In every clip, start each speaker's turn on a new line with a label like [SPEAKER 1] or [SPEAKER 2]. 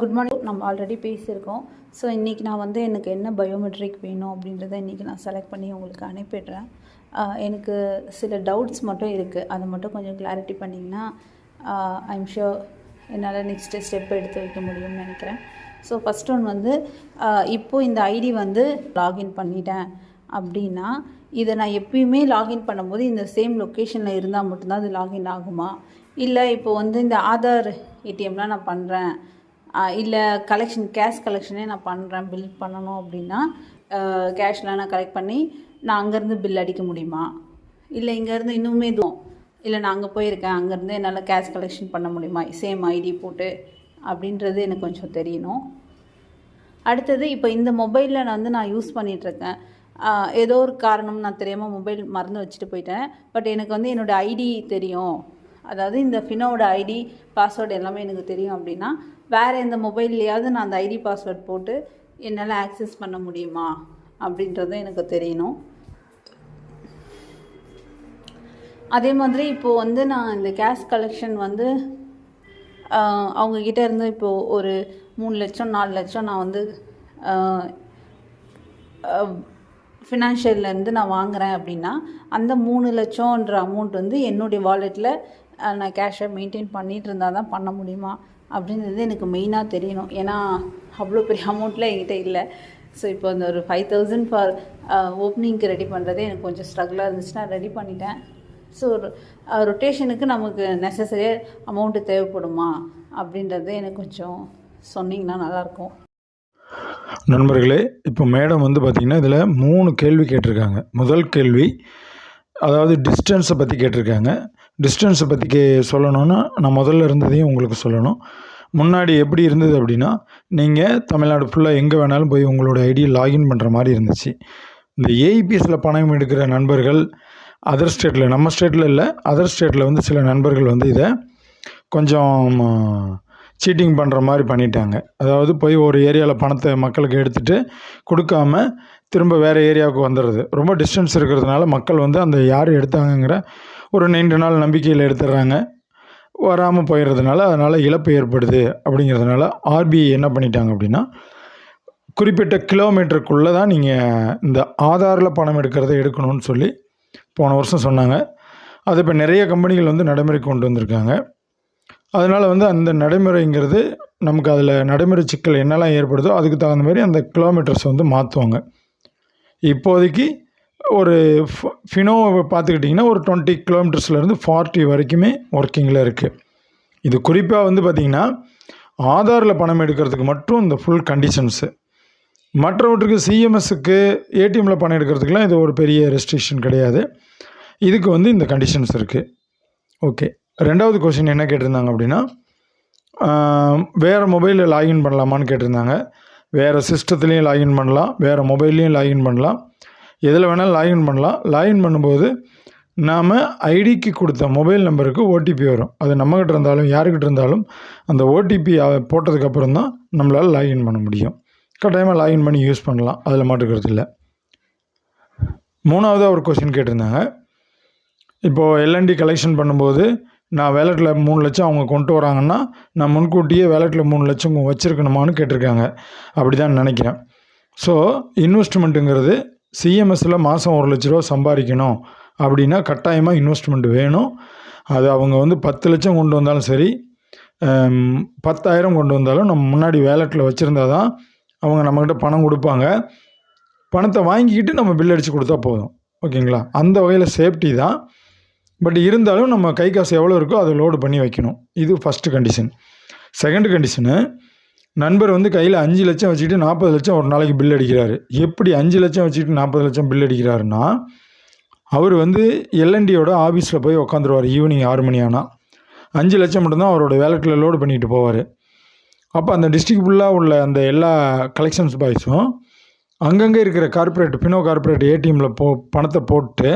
[SPEAKER 1] Good morning நம்ம already பேசியிருக்கோம். So இன்றைக்கி நான் வந்து எனக்கு என்ன பயோமெட்ரிக் வேணும் அப்படின்றத இன்றைக்கி நான் செலக்ட் பண்ணி உங்களுக்கு அனுப்பிடுறேன். எனக்கு சில டவுட்ஸ் மட்டும் இருக்குது அதை மட்டும் கொஞ்சம் கிளாரிட்டி பண்ணிங்கன்னா ஐம் ஷியோர் என்னால் நெக்ஸ்ட்டு ஸ்டெப் எடுத்து வைக்க முடியும்னு நினைக்கிறேன். ஸோ ஃபஸ்ட் ஒன் வந்து இப்போது இந்த ஐடி வந்து லாகின் பண்ணிட்டேன் அப்படின்னா இதை நான் எப்பயுமே லாகின் பண்ணும்போது இந்த சேம் லொக்கேஷனில் இருந்தால் மட்டும்தான் அது லாகின் ஆகுமா? இல்லை இப்போ வந்து இந்த ஆதார் ஏடிஎம்லாம் நான் பண்ணுறேன் இல்லை கலெக்ஷன் கேஷ் கலெக்ஷனே நான் பண்ணுறேன் பில் பண்ணணும் அப்படின்னா கேஷ்லாம் நான் கலெக்ட் பண்ணி நான் அங்கேருந்து பில் அடிக்க முடியுமா? இல்லை இங்கேருந்து இன்னுமே இதுவும் இல்லை நான் அங்கே போயிருக்கேன் அங்கேருந்து என்னால் கேஷ் கலெக்ஷன் பண்ண முடியுமா? சேம் ஐடி போட்டு அப்படின்றது எனக்கு கொஞ்சம் தெரியணும். அடுத்தது இப்போ இந்த மொபைலில் நான் வந்து நான் யூஸ் பண்ணிகிட்ருக்கேன் ஏதோ ஒரு காரணம் நான் தெரியாமல் மொபைல் மறந்து வச்சுட்டு போயிட்டேன். பட் எனக்கு வந்து என்னோடய ஐடி தெரியும். அதாவது இந்த ஃபினோட ஐடி பாஸ்வேர்டு எல்லாமே எனக்கு தெரியும் அப்படின்னா வேறு எந்த மொபைல்லையாவது நான் அந்த ஐடி பாஸ்வேர்ட் போட்டு என்னால் ஆக்சஸ் பண்ண முடியுமா? அப்படின்றதும் எனக்கு தெரியணும். அதே மாதிரி இப்போது வந்து நான் இந்த கேஷ் கலெக்ஷன் வந்து அவங்கக்கிட்ட இருந்து இப்போது ஒரு மூணு லட்சம் நாலு லட்சம் நான் வந்து ஃபினான்ஷியல்லேருந்து நான் வாங்குறேன் அப்படின்னா அந்த மூணு லட்சம்ன்ற அமௌண்ட் வந்து என்னுடைய வாலெட்டில் நான் கேஷை மெயின்டைன் பண்ணிகிட்டு இருந்தால் தான் பண்ண முடியுமா? அப்படின்றது எனக்கு மெயினாக தெரியணும். ஏன்னா அவ்வளோ பெரிய அமௌண்ட்டில் என்கிட்ட இல்லை. ஸோ இப்போ அந்த ஒரு ஃபைவ் தௌசண்ட் ஃபார் ஓப்பனிங்க்கு ரெடி பண்ணுறதே எனக்கு கொஞ்சம் ஸ்ட்ரகிளாக இருந்துச்சுன்னா ரெடி பண்ணிட்டேன். ஸோ ரொட்டேஷனுக்கு நமக்கு நெசசரியாக அமௌண்ட்டு தேவைப்படுமா? அப்படின்றது எனக்கு கொஞ்சம் சொன்னிங்கன்னா நல்லாயிருக்கும்.
[SPEAKER 2] நண்பர்களே இப்போ மேடம் வந்து பார்த்திங்கன்னா இதில் மூணு கேள்வி கேட்டிருக்காங்க. முதல் கேள்வி அதாவது டிஸ்டன்ஸை பற்றி கேட்டிருக்காங்க. டிஸ்டன்ஸை பற்றி சொல்லணும்னா நான் முதல்ல இருந்ததையும் உங்களுக்கு சொல்லணும். முன்னாடி எப்படி இருந்தது அப்படின்னா நீங்கள் தமிழ்நாடு ஃபுல்லாக எங்கே வேணாலும் போய் உங்களோட ஐடியை லாகின் பண்ணுற மாதிரி இருந்துச்சு. இந்த ஏஇபிஎஸ்சில் பணம் எடுக்கிற நண்பர்கள் அதர் ஸ்டேட்டில் நம்ம ஸ்டேட்டில் இல்லை அதர் ஸ்டேட்டில் வந்து சில நண்பர்கள் வந்து இதை கொஞ்சம் சீட்டிங் பண்ணுற மாதிரி பண்ணிட்டாங்க. அதாவது போய் ஒரு ஏரியாவில் பணத்தை மக்களுக்கு எடுத்துகிட்டு கொடுக்காம திரும்ப வேறு ஏரியாவுக்கு வந்துடுறது. ரொம்ப டிஸ்டன்ஸ் இருக்கிறதுனால மக்கள் வந்து அந்த யார் எடுத்தாங்கங்கிற ஒரு நீண்ட நாள் நம்பிக்கையில் எடுத்துடுறாங்க வராமல் போயிடுறதுனால அதனால் இழப்பு ஏற்படுது அப்படிங்கிறதுனால ஆர்பிஐ என்ன பண்ணிட்டாங்க அப்படின்னா குறிப்பிட்ட கிலோமீட்டருக்குள்ளே தான் நீங்கள் இந்த ஆதாரில் பணம் எடுக்கிறத எடுக்கணும்னு சொல்லி போன வருஷம் சொன்னாங்க. அது இப்போ நிறைய கம்பெனிகள் வந்து நடைமுறைக்கு கொண்டு வந்திருக்காங்க. அதனால் வந்து அந்த நடைமுறைங்கிறது நமக்கு அதில் நடைமுறை சிக்கல் என்னெல்லாம் ஏற்படுதோ அதுக்கு தகுந்த மாதிரி அந்த கிலோமீட்டர்ஸ் வந்து மாற்றுவாங்க இப்போதைக்கு ஒரு ஃபினோவை பார்த்துக்கிட்டிங்கன்னா ஒரு டுவெண்ட்டி கிலோமீட்டர்ஸ்லேருந்து ஃபார்ட்டி வரைக்குமே ஒர்க்கிங்கில் இருக்குது இது குறிப்பாக வந்து பார்த்திங்கன்னா ஆதாரில் பணம் எடுக்கிறதுக்கு மட்டும் இந்த ஃபுல் கண்டிஷன்ஸு மற்றவற்றுக்கு சிஎம்எஸ்க்கு ஏடிஎம்மில் பணம் எடுக்கிறதுக்குலாம் இது ஒரு பெரிய ரெஸ்ட்ரிக்ஷன் கிடையாது. இதுக்கு வந்து இந்த கண்டிஷன்ஸ் இருக்குது ஓகே ரெண்டாவது கொஷின் என்ன கேட்டிருந்தாங்க அப்படின்னா வேறு மொபைலில் லாகின் பண்ணலாமான்னு கேட்டிருந்தாங்க. வேறு சிஸ்டத்துலேயும் லாகின் பண்ணலாம். வேறு மொபைல்லையும் லாகின் பண்ணலாம். எதில் வேணாலும் லாகின் பண்ணலாம். லாகின் பண்ணும்போது நாம் ஐடிக்கு கொடுத்த மொபைல் நம்பருக்கு ஓடிபி வரும். அது நம்மக்கிட்ட இருந்தாலும் யாருக்கிட்ட இருந்தாலும் அந்த ஓடிபி போட்டதுக்கப்புறம் தான் நம்மளால் லாகின் பண்ண முடியும். கட்டாயமாக லாகின் பண்ணி யூஸ் பண்ணலாம். அதில் மாட்டுக்கிறது இல்லை. மூணாவதாக ஒரு கொஸ்டின் கேட்டிருந்தாங்க. இப்போது எல்என்டி கலெக்ஷன் பண்ணும்போது நான் வேலெட்டில் மூணு லட்சம் அவங்க கொண்டு வராங்கன்னா நான் முன்கூட்டியே வேலெட்டில் மூணு லட்சம் வச்சுருக்கணுமான்னு கேட்டிருக்காங்க. அப்படி தான் நினைக்கிறேன் ஸோ இன்வெஸ்ட்மெண்ட்டுங்கிறது சிஎம்எஸ்ஸில் மாதம் ஒரு லட்ச ரூபா சம்பாதிக்கணும் அப்படின்னா கட்டாயமாக இன்வெஸ்ட்மெண்ட் வேணும். அது அவங்க வந்து பத்து லட்சம் கொண்டு வந்தாலும் சரி பத்தாயிரம் கொண்டு வந்தாலும் நம்ம முன்னாடி வேலெட்டில் வச்சுருந்தா தான் அவங்க நம்மக்கிட்ட பணம் கொடுப்பாங்க. பணத்தை வாங்கிக்கிட்டு நம்ம பில் அடித்து கொடுத்தா போதும். ஓகேங்களா? அந்த வகையில் சேஃப்டி தான். பட் இருந்தாலும் நம்ம கை காசு எவ்வளோ இருக்கோ அதை லோடு பண்ணி வைக்கணும். இது ஃபஸ்ட்டு கண்டிஷன் செகண்ட் கண்டிஷனு நண்பர் வந்து கையில் அஞ்சு லட்சம் வச்சுக்கிட்டு நாற்பது லட்சம் ஒரு நாளைக்கு பில் அடிக்கிறாரு. எப்படி அஞ்சு லட்சம் வச்சுக்கிட்டு நாற்பது லட்சம் பில் அடிக்கிறாருன்னா அவர் வந்து எல்என்டியோட ஆஃபீஸில் போய் உக்காந்துருவார் ஈவினிங் ஆறு மணி ஆனால் அஞ்சு லட்சம் மட்டும்தான் அவரோட வேலெட்டில் லோடு பண்ணிட்டு போவார். அப்போ அந்த டிஸ்ட்ரிக் ஃபுல்லாக உள்ள அந்த எல்லா கலெக்ஷன்ஸ் பாய்ஸும் அங்கங்கே இருக்கிற கார்ப்பரேட் பினோ கார்ப்பரேட் ஏடிஎம்மில் போ பணத்தை போட்டு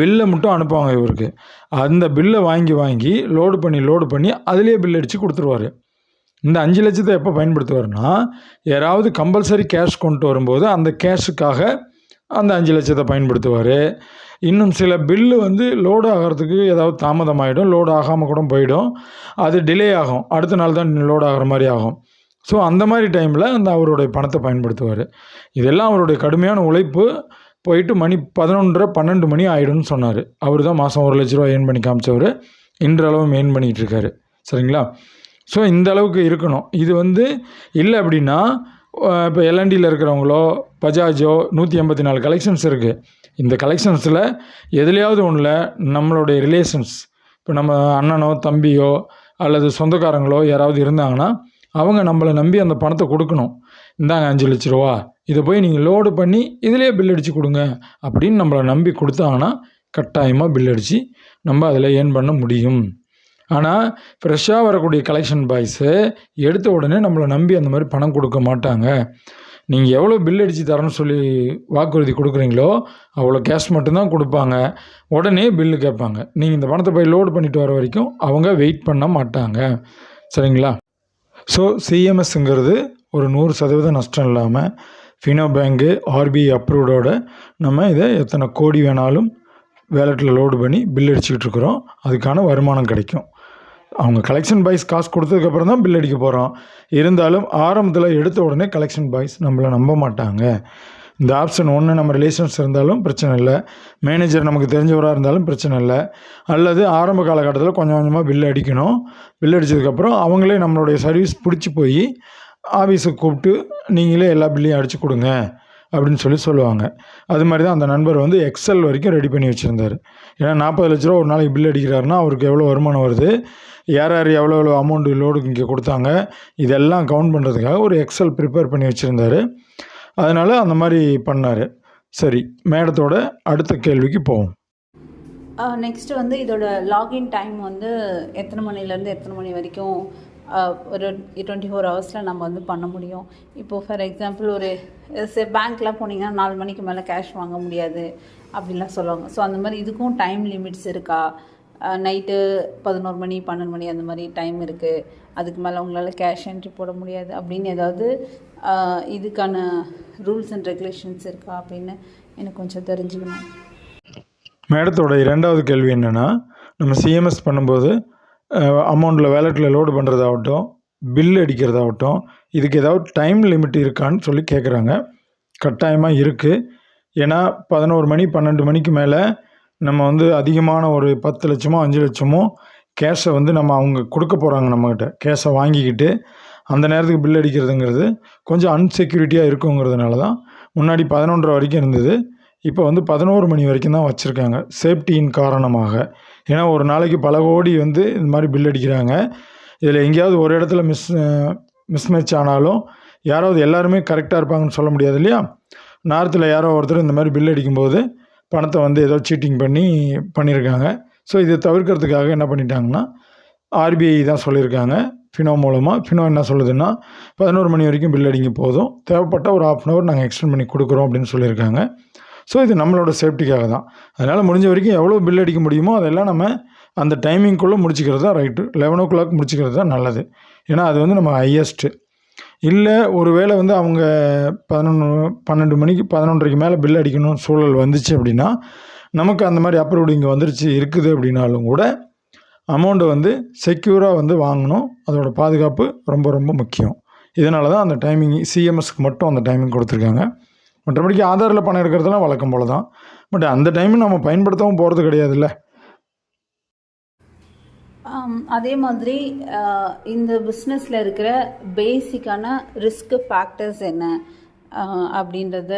[SPEAKER 2] பில்லை மட்டும் அனுப்புவாங்க இவருக்கு. அந்த பில்லை வாங்கி வாங்கி லோடு பண்ணி லோடு பண்ணி அதுலேயே பில் அடித்து கொடுத்துருவாரு. இந்த அஞ்சு லட்சத்தை எப்போ பயன்படுத்துவார்னா யாராவது கம்பல்சரி கேஷ் கொண்டு வரும்போது அந்த கேஷுக்காக அந்த அஞ்சு லட்சத்தை பயன்படுத்துவார். இன்னும் சில பில்லு வந்து லோடு ஆகிறதுக்கு ஏதாவது தாமதமாகிடும் லோடு ஆகாமல் கூட போயிடும். அது டிலே ஆகும். அடுத்த நாள் தான் லோடு ஆகிற மாதிரி ஆகும். ஸோ அந்த மாதிரி டைமில் அந்த அவருடைய பணத்தை பயன்படுத்துவார். இதெல்லாம் அவருடைய கடுமையான உழைப்பு. போயிட்டு மணி பதினொன்றரை பன்னெண்டு மணி ஆகிடும்னு சொன்னார். அவர் தான் மாதம் ஒரு லட்ச ரூபா ஏர்ன் பண்ணி காமிச்சவர். இன்றளவும் ஏர்ன் பண்ணிகிட்டு இருக்காரு. சரிங்களா? ஸோ இந்த அளவுக்கு இருக்கணும். இது வந்து இல்லை அப்படின்னா இப்போ எல்என்டியில் இருக்கிறவங்களோ பஜாஜோ நூற்றி எண்பத்தி நாலு கலெக்ஷன்ஸ் இருக்குது இந்த கலெக்ஷன்ஸில் எதுலேயாவது ஒன்றில் நம்மளுடைய ரிலேஷன்ஸ் இப்போ நம்ம அண்ணனோ தம்பியோ அல்லது சொந்தக்காரங்களோ யாராவது இருந்தாங்கன்னா அவங்க நம்மளை நம்பி அந்த பணத்தை கொடுக்கணும். இந்தாங்க அஞ்சு லட்ச ரூபா. இதை போய் நீங்கள் லோடு பண்ணி இதிலே பில் அடித்து கொடுங்க அப்படின்னு நம்மளை நம்பி கொடுத்தாங்கன்னா கட்டாயமாக பில் அடித்து நம்ம அதில் ஏர்ன் பண்ண முடியும். ஆனால் ஃப்ரெஷ்ஷாக வரக்கூடிய கலெக்ஷன் பாய்ஸு எடுத்த உடனே நம்மளை நம்பி அந்த மாதிரி பணம் கொடுக்க மாட்டாங்க. நீங்கள் எவ்வளோ பில் அடித்து தரேன்னு சொல்லி வாக்குறுதி கொடுக்குறீங்களோ அவ்வளோ கேஷ் மட்டும்தான் கொடுப்பாங்க. உடனே பில்லு கேட்பாங்க. நீங்கள் இந்த பணத்தை போய் லோடு பண்ணிட்டு வர வரைக்கும் அவங்க வெயிட் பண்ண மாட்டாங்க. சரிங்களா? ஸோ சிஎம்எஸ்ங்கிறது ஒரு நூறு சதவீதம் நஷ்டம் இல்லாமல் ஃபினோ பேங்கு ஆர்பிஐ அப்ரூவ்டோட நம்ம இதை எத்தனை கோடி வேணாலும் வேலெட்டில் லோடு பண்ணி பில் அடிச்சுக்கிட்டு இருக்கிறோம். அதுக்கான வருமானம் கிடைக்கும். அவங்க கலெக்ஷன் பாய்ஸ் காசு கொடுத்ததுக்கப்புறம் தான் பில் அடிக்க போகிறோம் இருந்தாலும் ஆரம்பத்தில் எடுத்த உடனே கலெக்ஷன் பாய்ஸ் நம்மளை நம்ப மாட்டாங்க. இந்த ஆப்ஷன் ஒன்று நம்ம ரிலேஷன்ஸ் இருந்தாலும் பிரச்சனை இல்லை. மேனேஜர் நமக்கு தெரிஞ்சவராக இருந்தாலும் பிரச்சனை இல்லை. அல்லது ஆரம்ப காலகட்டத்தில் கொஞ்சம் கொஞ்சமாக பில் அடிக்கணும். பில் அடித்ததுக்கப்புறம் அவங்களே நம்மளுடைய சர்வீஸ் பிடிச்சி போய் ஆஃபீஸுக்கு கூப்பிட்டு நீங்களே எல்லா பில்லையும் அடித்து கொடுங்க. அப்படின்னு சொல்லி சொல்லுவாங்க. அது மாதிரி தான் அந்த நண்பர் வந்து எக்ஸல் வரைக்கும் ரெடி பண்ணி வச்சுருந்தார். ஏன்னா நாற்பது லட்ச ரூபா ஒரு நாளைக்கு பில் அடிக்கிறாருன்னா அவருக்கு எவ்வளோ வருமானம் வருது? யார் யார் எவ்வளோ எவ்வளோ அமௌண்ட் லோடுக்கு இங்கே கொடுத்தாங்க? இதெல்லாம் கவுண்ட் பண்ணுறதுக்காக ஒரு எக்ஸல் ப்ரிப்பேர் பண்ணி வச்சுருந்தாரு. அதனால் அந்த மாதிரி பண்ணார். சரி மேடத்தோட அடுத்த கேள்விக்கு போவோம்.
[SPEAKER 1] நெக்ஸ்ட்டு வந்து இதோட லாகின் டைம் வந்து எத்தனை மணிலேருந்து எத்தனை மணி வரைக்கும் ஒரு டுவெண்ட்டி ஃபோர் ஹவர்ஸில் நம்ம வந்து பண்ண முடியும். இப்போது ஃபார் எக்ஸாம்பிள் ஒரு பேங்க்லாம் போனீங்கன்னா நாலு மணிக்கு மேலே கேஷ் வாங்க முடியாது அப்படின்லாம் சொல்லுவாங்க. ஸோ அந்த மாதிரி இதுக்கும் டைம் லிமிட்ஸ் இருக்கா? நைட்டு பதினோரு மணி பன்னெண்டு மணி அந்த மாதிரி டைம் இருக்குது அதுக்கு மேலே உங்களால் கேஷ் என்ட்ரி போட முடியாது அப்படின்னு ஏதாவது இதுக்கான ரூல்ஸ் அண்ட் ரெகுலேஷன்ஸ் இருக்கா அப்படின்னு எனக்கு கொஞ்சம் தெரிஞ்சுக்கணும்.
[SPEAKER 2] மேடத்தோட இரண்டாவது கேள்வி என்னென்னா நம்ம சிஎம்எஸ் பண்ணும்போது அமௌண்ட்டில் வேலெட்டில் லோடு பண்ணுறதாகட்டும் பில் அடிக்கிறதாகட்டும் இதுக்கு ஏதாவது டைம் லிமிட் இருக்கான்னு சொல்லி கேட்குறாங்க கட்டாயமாக இருக்குது ஏன்னா பதினோரு மணி பன்னெண்டு மணிக்கு மேலே நம்ம வந்து அதிகமான ஒரு பத்து லட்சமோ அஞ்சு லட்சமோ கேஷை வந்து நம்ம அவங்க கொடுக்க போகிறாங்க நம்மக்கிட்ட கேஷை வாங்கிக்கிட்டு அந்த நேரத்துக்கு பில் அடிக்கிறதுங்கிறது கொஞ்சம் அன்செக்யூரிட்டியாக இருக்குங்கிறதுனால தான் முன்னாடி பதினொன்றரை வரைக்கும் இருந்தது. இப்போ வந்து பதினோரு மணி வரைக்கும் தான் வச்சுருக்காங்க. சேஃப்டியின் காரணமாக. ஏன்னா ஒரு நாளைக்கு பல கோடி வந்து இந்த மாதிரி பில் அடிக்கிறாங்க. இதில் எங்கேயாவது ஒரு இடத்துல மிஸ் மிஸ்மேட்ச் ஆனாலும் யாராவது எல்லாருமே கரெக்டாக இருப்பாங்கன்னு சொல்ல முடியாது இல்லையா? நார்த்தில் யாரோ ஒருத்தர் இந்த மாதிரி பில் அடிக்கும்போது பணத்தை வந்து ஏதோ சீட்டிங் பண்ணி பண்ணியிருக்காங்க. ஸோ இதை தவிர்க்கிறதுக்காக என்ன பண்ணிட்டாங்கன்னா ஆர்பிஐ தான் சொல்லியிருக்காங்க. ஃபினோ மூலமாக ஃபினோ என்ன சொல்லுதுன்னா பதினோரு மணி வரைக்கும் பில் அடிங்க போதும். தேவைப்பட்ட ஒரு ஆஃப் அன் அவர் நாங்கள் எக்ஸ்டெண்ட் பண்ணி கொடுக்குறோம் அப்படின்னு சொல்லியிருக்காங்க. ஸோ இது நம்மளோட சேஃப்டிக்காக தான் அதனால் முடிஞ்ச வரைக்கும் எவ்வளோ பில் அடிக்க முடியுமோ அதெல்லாம் நம்ம அந்த டைமிங்குள்ளே முடிச்சுக்கிறது தான் ரைட்டு லெவன் ஓ கிளாக் முடிச்சுக்கிறது தான் நல்லது. ஏன்னா அது வந்து நம்ம ஹையஸ்ட்டு இல்லை ஒரு வேளை வந்து அவங்க பதினொன்று பன்னெண்டு மணிக்கு பதினொன்றரைக்கு மேலே பில் அடிக்கணும்னு சூழல் வந்துச்சு அப்படின்னா நமக்கு அந்த மாதிரி அப்ரூவ்டு இங்கே வந்துருச்சு இருக்குது அப்படின்னாலும் கூட அமௌண்ட்டை வந்து செக்யூராக வந்து வாங்கணும். அதோட பாதுகாப்பு ரொம்ப ரொம்ப முக்கியம். இதனால தான் அந்த டைமிங் சிஎம்எஸ்க்கு மட்டும் அந்த டைமிங் கொடுத்துருக்காங்க. மற்றபடிக்கு ஆதாரில் பணம் எடுக்கிறதுலாம் வழக்கம் போல தான். பட் அந்த டைம் நம்ம பயன்படுத்தவும் போகிறது கிடையாதுல்ல.
[SPEAKER 1] அதே மாதிரி இந்த பிஸ்னஸில் இருக்கிற பேசிக்கான ரிஸ்க் ஃபேக்டர்ஸ் என்ன? அப்படின்றத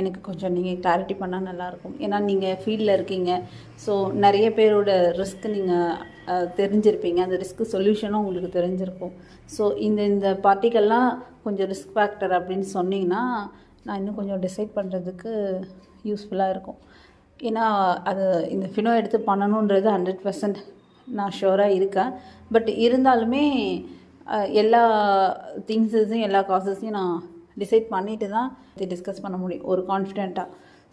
[SPEAKER 1] எனக்கு கொஞ்சம் நீங்கள் கிளாரிட்டி பண்ணால் நல்லாயிருக்கும். ஏன்னா நீங்கள் ஃபீல்டில் இருக்கீங்க. ஸோ நிறைய பேரோட ரிஸ்க் நீங்கள் தெரிஞ்சிருப்பீங்க. அந்த ரிஸ்க் சொல்யூஷனும் உங்களுக்கு தெரிஞ்சிருக்கும். ஸோ இந்த இந்த பார்ட்டிக்கெல்லாம் கொஞ்சம் ரிஸ்க் ஃபேக்டர் அப்படின்னு சொன்னீங்கன்னா நான் இன்னும் கொஞ்சம் டிசைட் பண்ணுறதுக்கு யூஸ்ஃபுல்லாக இருக்கும். ஏன்னா அது இந்த ஃபினோ எடுத்து பண்ணணுன்றது ஹண்ட்ரட் பர்சன்ட் நான் ஷோராக இருக்கேன். பட் இருந்தாலுமே எல்லா திங்ஸஸையும் எல்லா காசஸையும் நான் டிசைட் பண்ணிட்டு தான் இதை டிஸ்கஸ் பண்ண முடியும். ஒரு கான்ஃபிடெண்ட்டாக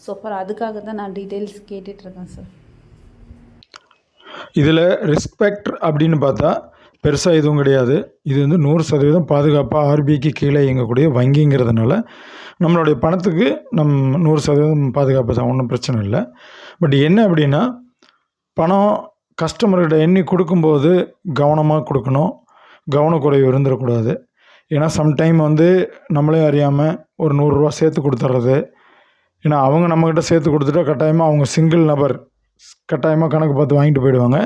[SPEAKER 1] ஸோ ஃபார் அதுக்காக தான் நான் டீட்டெயில்ஸ் கேட்டுட்ருக்கேன் சார்
[SPEAKER 2] இதில் ரெஸ்பெக்ட் அப்படின்னு பார்த்தா பெருசாக எதுவும் கிடையாது. இது வந்து நூறு சதவீதம் பாதுகாப்பாக ஆர்பிஐக்கு கீழே இயங்கக்கூடிய வங்கிங்கிறதுனால நம்மளுடைய பணத்துக்கு நம் நூறு சதவீதம் பாதுகாப்பு தான் ஒன்றும் பிரச்சனை இல்லை. பட் என்ன அப்படின்னா பணம் கஸ்டமர்கிட்ட எண்ணி கொடுக்கும்போது கவனமாக கொடுக்கணும். கவனக்குறைவு இருந்துடக்கூடாது. ஏன்னா சம்டைம் வந்து நம்மளே அறியாமல் ஒரு நூறுரூவா சேர்த்து கொடுத்துட்றது ஏன்னா அவங்க நம்மக்கிட்ட சேர்த்து கொடுத்துட்டா கட்டாயமாக அவங்க சிங்கிள் நபர் கட்டாயமாக கணக்கு பார்த்து வாங்கிட்டு போயிடுவாங்க.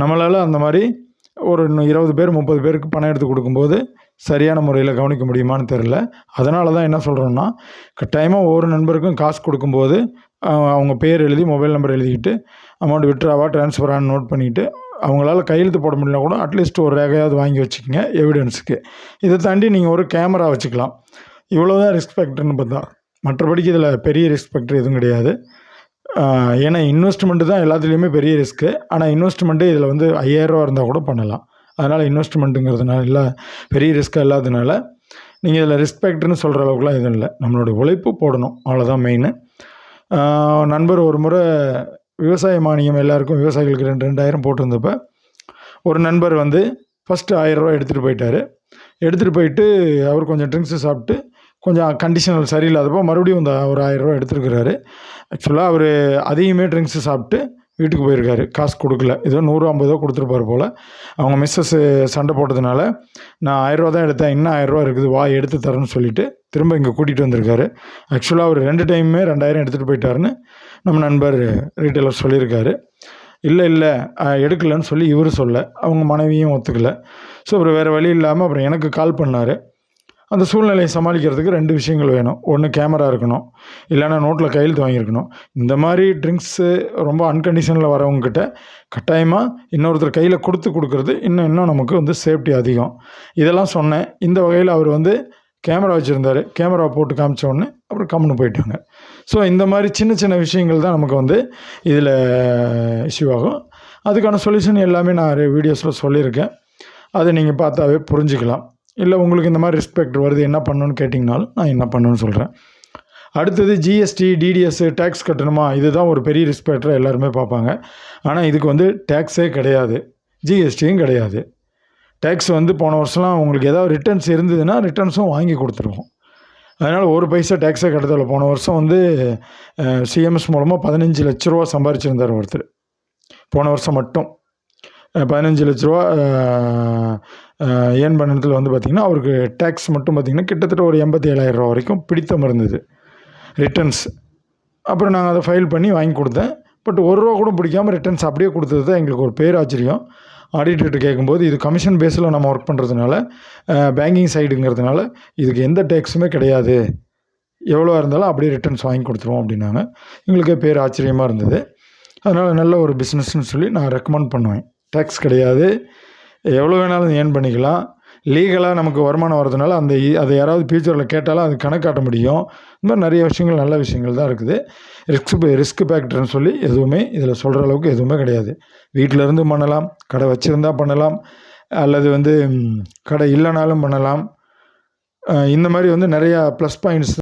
[SPEAKER 2] நம்மளால் அந்த மாதிரி ஒரு இன்னும் இருபது பேர் முப்பது பேருக்கு பணம் எடுத்து கொடுக்கும்போது சரியான முறையில் கவனிக்க முடியுமான்னு தெரில அதனால தான் என்ன சொல்கிறோன்னா கட்டாயமாக ஒவ்வொரு நண்பருக்கும் காசு கொடுக்கும்போது அவங்க பேர் எழுதி மொபைல் நம்பர் எழுதிக்கிட்டு அமௌண்ட் விட்ராவா ட்ரான்ஸ்ஃபரான்னு நோட் பண்ணிவிட்டு அவங்களால கையெழுத்து போட முடியல கூட அட்லீஸ்ட் ஒரு ரேகையாவது வாங்கி வச்சுக்கோங்க எவிடன்ஸுக்கு இதை தாண்டி நீங்கள் ஒரு கேமரா வச்சுக்கலாம். இவ்வளோ தான் ரிஸ்க் ஃபேக்டர்னு பார்த்தா மற்றபடிக்கு இதில் பெரிய ரிஸ்க் ஃபேக்டர் எதுவும் கிடையாது. ஏன்னா இன்வெஸ்ட்மெண்ட்டு தான் எல்லாத்துலேயுமே பெரிய ரிஸ்க்கு ஆனால் இன்வெஸ்ட்மெண்ட்டு இதில் வந்து ஐயாயிரரூவா இருந்தால் கூட பண்ணலாம். அதனால் இன்வெஸ்ட்மெண்ட்டுங்கிறதுனால இல்லை பெரிய ரிஸ்க்காக இல்லாததுனால நீங்கள் இதில் ரிஸ்க் ஃபேக்டர்னு சொல்கிற அளவுக்குலாம் எதுவும் இல்லை. நம்மளோட உழைப்பு போடணும் அவ்வளோதான் மெயின் நண்பர் ஒரு முறை விவசாய மானியம் எல்லாருக்கும் விவசாயிகளுக்கு ரெண்டு ரெண்டாயிரம் போட்டிருந்தப்ப ஒரு நண்பர் வந்து ஃபஸ்ட்டு ஆயிரரூவா எடுத்துகிட்டு போயிட்டார். எடுத்துகிட்டு போயிட்டு அவர் கொஞ்சம் ட்ரிங்க்ஸு சாப்பிட்டு கொஞ்சம் கண்டிஷனல் சரியில்லாதப்போ மறுபடியும் இந்த ஒரு ஆயிரரூவா எடுத்துருக்கிறாரு. ஆக்சுவலாக அவர் அதையுமே ட்ரிங்க்ஸு சாப்பிட்டு வீட்டுக்கு போயிருக்காரு. காசு கொடுக்கல. ஏதோ நூறு ஐம்பதோ கொடுத்துருப்பாரு போல். அவங்க மிஸ்ஸஸ் சண்டை போட்டதுனால நான் ஆயிரரூவா தான் எடுத்தேன். இன்னும் ஆயிரரூவா இருக்குது. வா எடுத்து தரேன்னு சொல்லிட்டு திரும்ப இங்கே கூட்டிகிட்டு வந்திருக்காரு. ஆக்சுவலாக அவர் ரெண்டு டைமுமே ரெண்டாயிரம் எடுத்துகிட்டு போயிட்டாருன்னு நம்ம நண்பர் ரீட்டைலர் சொல்லியிருக்காரு. இல்லை இல்லை எடுக்கலைன்னு சொல்லி இவர் சொல்ல. அவங்க மனைவியும் ஒத்துக்கலை. ஸோ அப்புறம் வேறு வழி இல்லாமல் அப்புறம் எனக்கு கால் பண்ணார். அந்த சூழ்நிலையை சமாளிக்கிறதுக்கு ரெண்டு விஷயங்கள் வேணும். ஒன்று கேமரா இருக்கணும். இல்லைன்னா நோட்டில் கையெழுத்து வாங்கியிருக்கணும். இந்த மாதிரி ட்ரிங்க்ஸு ரொம்ப அன்கண்டிஷனில் வரவங்கக்கிட்ட கட்டாயமாக இன்னொருத்தர் கையில் கொடுத்து கொடுக்குறது இன்னும் இன்னும் நமக்கு வந்து சேஃப்டி அதிகம். இதெல்லாம் சொன்னேன். இந்த வகையில் அவர் வந்து கேமரா வச்சுருந்தார். கேமரா போட்டு காமிச்ச உடனே அப்புறம் கம்முன்னு போயிட்டாங்க. ஸோ இந்த மாதிரி சின்ன சின்ன விஷயங்கள் தான் நமக்கு வந்து இதில் இஷ்யூ ஆகும். அதுக்கான சொல்யூஷன் எல்லாமே நான் வீடியோஸில் சொல்லியிருக்கேன். அதை நீங்கள் பார்த்தாவே புரிஞ்சுக்கலாம். இல்லை உங்களுக்கு இந்த மாதிரி ரெஸ்பெக்ட் வருது என்ன பண்ணணும்னு கேட்டிங்கனாலும் நான் என்ன பண்ணணும்னு சொல்கிறேன் அடுத்தது ஜிஎஸ்டி டிடிஎஸ் டேக்ஸ் கட்டணுமா? இதுதான் ஒரு பெரிய ரெஸ்பெக்டரை எல்லாருமே பார்ப்பாங்க. ஆனால் இதுக்கு வந்து டேக்ஸே கிடையாது. ஜிஎஸ்டியும் கிடையாது. டேக்ஸ் வந்து போன வருஷம்லாம் உங்களுக்கு ஏதாவது ரிட்டர்ன்ஸ் இருந்ததுன்னா ரிட்டர்ன்ஸும் வாங்கி கொடுத்துருவோம். அதனால் ஒரு பைசா டேக்ஸே கட்டதில்லை போன வருஷம் வந்து சிஎம்எஸ் மூலமாக பதினஞ்சு லட்ச ரூபா சம்பாரிச்சிருந்தார் ஒருத்தர். போன வருஷம் மட்டும். பதினஞ்சு லட்ச ரூபா ஏன் பண்ணதில் வந்து பார்த்திங்கன்னா அவருக்கு டேக்ஸ் மட்டும் பார்த்திங்கன்னா கிட்டத்தட்ட ஒரு எண்பத்தி ஏழாயிரம் ரூபா வரைக்கும் பிடித்தம் இருந்தது. ரிட்டர்ன்ஸ் அப்புறம் நாங்கள் அதை ஃபைல் பண்ணி வாங்கி கொடுத்தேன். பட் ஒரு ரூபா கூட பிடிக்காம ரிட்டர்ன்ஸ் அப்படியே கொடுத்தது தான் எங்களுக்கு ஒரு பேர் ஆச்சரியம் ஆடிட்டர்கிட்ட கேட்கும்போது இது கமிஷன் பேஸில் நம்ம ஒர்க் பண்ணுறதுனால பேங்கிங் சைடுங்கிறதுனால இதுக்கு எந்த டேக்ஸுமே கிடையாது. எவ்வளோ இருந்தாலும் அப்படியே ரிட்டர்ன்ஸ் வாங்கி கொடுத்துருவோம் அப்படின்னாங்க. எங்களுக்கே பேர் ஆச்சரியமாக இருந்தது. அதனால் நல்ல ஒரு பிஸ்னஸ்ன்னு சொல்லி நான் ரெக்கமெண்ட் பண்ணுவேன். டேக்ஸ் கிடையாது. எவ்வளோ வேணாலும் ஏர்ன் பண்ணிக்கலாம். லீகலாக நமக்கு வருமானம் வரதுனால அந்த அதை யாராவது ஃபியூச்சரில் கேட்டாலும் அது கணக்காட்ட முடியும். இந்த மாதிரி நிறைய விஷயங்கள் நல்ல விஷயங்கள் தான் இருக்குது. ரிஸ்க் ரிஸ்க் ஃபேக்டர்னு சொல்லி எதுவுமே இதில் சொல்கிற அளவுக்கு எதுவுமே கிடையாது. வீட்டிலருந்து பண்ணலாம் கடை வச்சுருந்தா பண்ணலாம் அல்லது வந்து கடை இல்லைனாலும் பண்ணலாம். இந்த மாதிரி வந்து நிறையா ப்ளஸ் பாயிண்ட்ஸ்